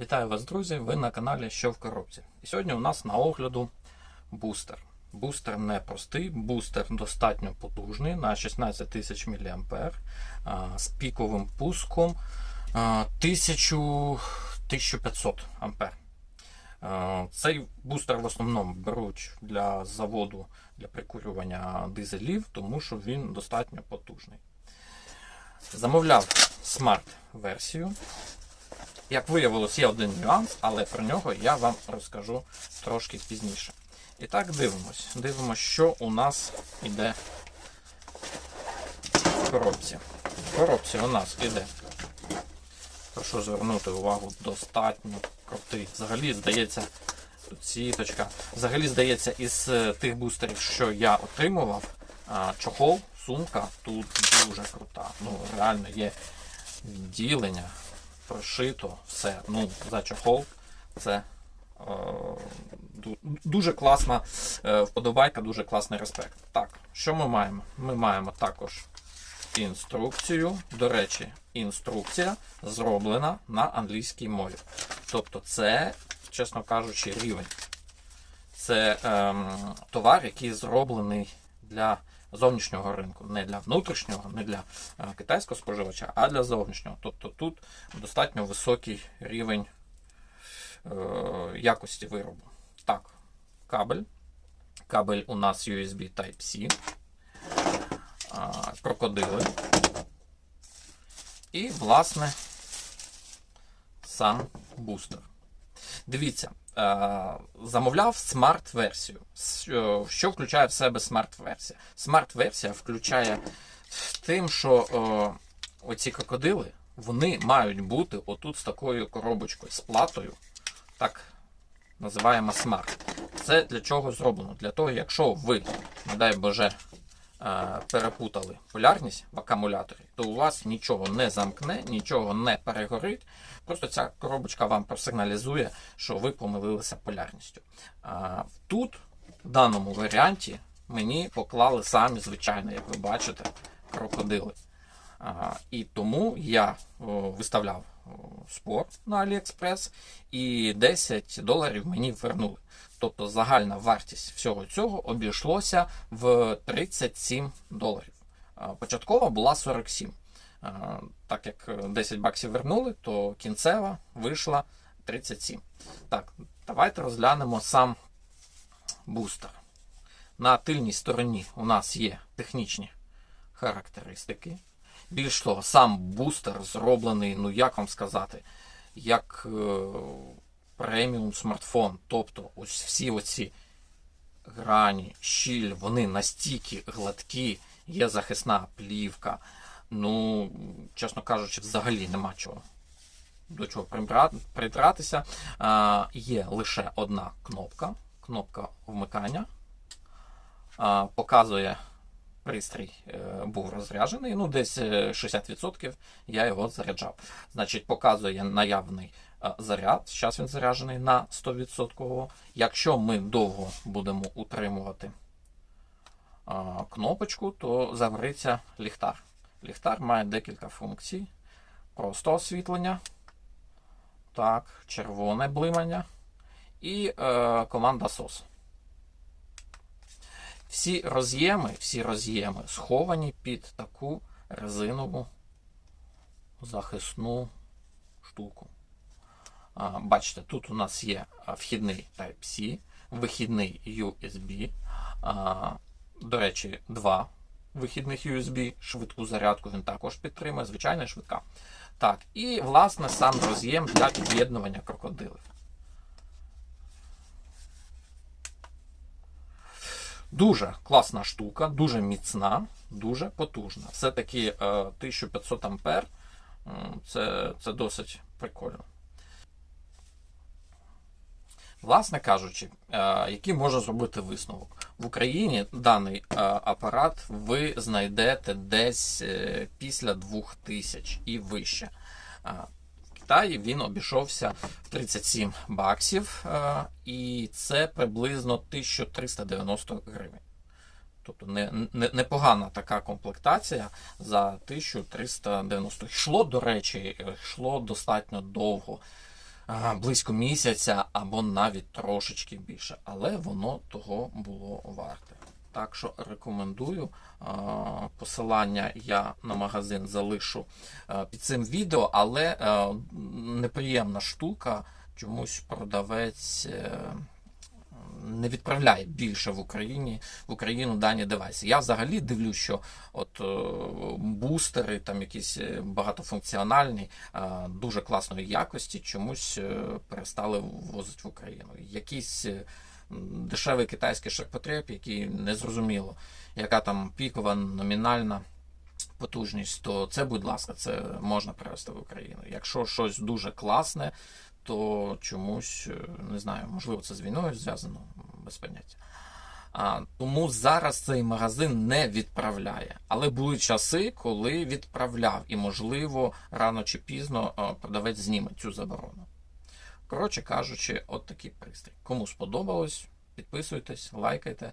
Вітаю вас, друзі! Ви на каналі Що в коробці. І сьогодні у нас на огляду бустер. Бустер не простий, бустер достатньо потужний на 16 тисяч мА з піковим пуском 1000 1500 ампер. А, Цей бустер в основному беруть для заводу для прикурювання дизелів, тому що він достатньо потужний. Замовляв смарт-версію. Як виявилось, є один нюанс, але про нього я вам розкажу трошки пізніше. І так, дивимось. Дивимось, що у нас іде в коробці. В коробці у нас іде. Прошу звернути увагу, достатньо крутий. Взагалі, здається, тут сіточка. Взагалі, здається, із е, тих бустерів, що я отримував, чохол, сумка тут дуже крута. Ну, реально є відділення прошито, все. Ну, за чохол це е, дуже класна е, вподобайка, дуже класний респект. Так, що ми маємо? Ми маємо також інструкцію. До речі, інструкція зроблена на англійській мові. Тобто, це, чесно кажучи, рівень. Це ем, товар, який зроблений для зовнішнього ринку, не для внутрішнього, не для е, китайського споживача, а для зовнішнього. Тобто тут достатньо високий рівень е, якості виробу. Так, кабель. Кабель у нас USB Type-C, крокодили. І, власне, сам бустер. Дивіться, замовляв смарт-версію. Що, що включає в себе смарт-версія? Смарт-версія включає тим, що е, оці крокодили вони мають бути отут з такою коробочкою, з платою, так називаємо смарт. Це для чого зроблено? Для того, якщо ви, не дай Боже, е, перепутали полярність в акумуляторі, то у вас нічого не замкне, нічого не перегорить. Просто ця коробочка вам просигналізує, що ви помилилися полярністю. Тут, в даному варіанті, мені поклали самі звичайно, як ви бачите, крокодили. І тому я виставляв о, спор на AliExpress і 10 доларів мені вернули. Тобто загальна вартість всього цього обійшлося в 37 доларів. Початкова була 47. Так як 10 баксів вернули, то кінцева вийшла 37. Так, давайте розглянемо сам бустер. На тильній стороні у нас є технічні характеристики. Більш того, сам бустер зроблений, ну як вам сказати, як е, преміум смартфон. Тобто ось всі оці грані, щіль, вони настільки гладкі, є захисна плівка. Ну, чесно кажучи, взагалі нема чого до чого придратися. А, є лише одна кнопка, кнопка вмикання. А, показує пристрій е, був розряджений, ну десь е, 60% я його заряджав. Значить, показує наявний е, заряд. Зараз він заряджений на 100%. Якщо ми довго будемо утримувати кнопочку, то загориться ліхтар. Ліхтар має декілька функцій. Просто освітлення, так, червоне блимання і е, команда SOS. Всі роз'єми, всі роз'єми сховані під таку резинову захисну штуку. Бачите, тут у нас є вхідний Type-C, вихідний USB. До речі, два вихідних USB, швидку зарядку він також підтримує, звичайна і швидка. Так, і власне сам роз'єм для під'єднування крокодилів. Дуже класна штука, дуже міцна, дуже потужна. Все-таки е, 1500 ампер це, це досить прикольно. Власне кажучи, е, який може зробити висновок? В Україні даний е, апарат ви знайдете десь е, після 2000 і вище. Е, Китаї він обійшовся в 37 баксів, е, і це приблизно 1390 гривень. Тобто не, не, непогана така комплектація за 1390. Йшло, до речі, йшло достатньо довго. близько місяця або навіть трошечки більше, але воно того було варте. Так що рекомендую. Посилання я на магазин залишу під цим відео, але неприємна штука, чомусь продавець е, не відправляє більше в Україні в Україну дані девайси. Я взагалі дивлюсь, що от е, бустери, там якісь е, багатофункціональні, е, дуже класної якості, чомусь е, перестали ввозити в Україну. Якийсь е, м, дешевий китайський ширпотреб, який не зрозуміло, яка там пікова номінальна потужність, то це, будь ласка, це можна привезти в Україну. Якщо щось дуже класне, то чомусь е, не знаю, можливо, це з війною зв'язано, без поняття. А, тому зараз цей магазин не відправляє. Але були часи, коли відправляв, і, можливо, рано чи пізно е, продавець зніме цю заборону. Коротше кажучи, от такий пристрій. Кому сподобалось, підписуйтесь, лайкайте,